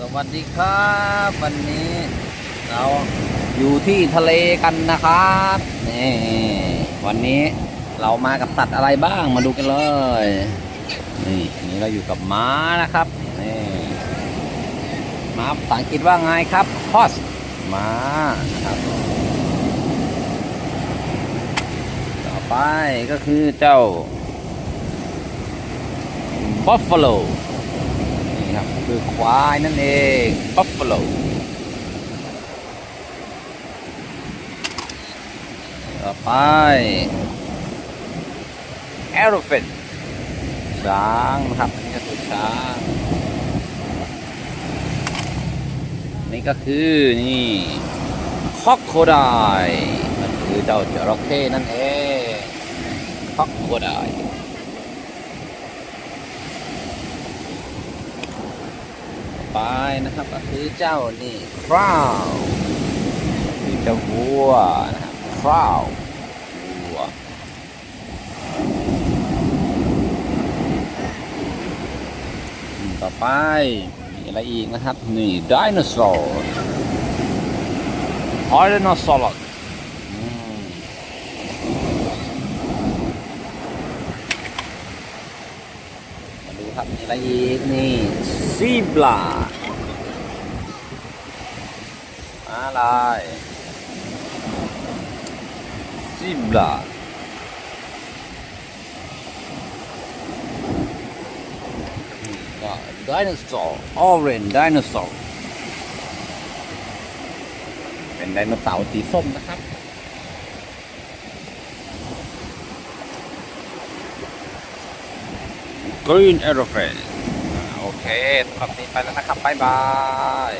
สวัสดีครับ วันนี้เราอยู่ที่ทะเลกันนะครับนี่วันนี้เรามากับสัตว์อะไรบ้างมาดูกันเลยนี่นี่เราอยู่กับม้านะครับนี่ม้าภาษาอังกฤษว่าไงครับ horse ม้านะครับต่อไปก็คือเจ้า buffalo คือควายนั่นเอง buffalo ต่อไป elephant ช้างนะครับนี่ก็คือช้างนี่ก็คือนี่ crocodile มันคือเจ้าจระเข้นั่นเอง crocodile ไปนะครับก็คือเจ้านี่คราวคือเจ้าวัวนะครับคราววัวอืมต่อไปมีอะไรอีกนะครับ นี่ไดโนเสาร์ไดโนเสาร์มาดูครับมีอะไรอีกนี่ซีบลา อะไรซีบลาไดโนเสาร์ออเรนไดโนเสาร์เป็นไดโนเสาร์สีส้มนะครับ Green Elephant โอเคสำหรับนี้ไปแล้วนะครับ บ๊ายบาย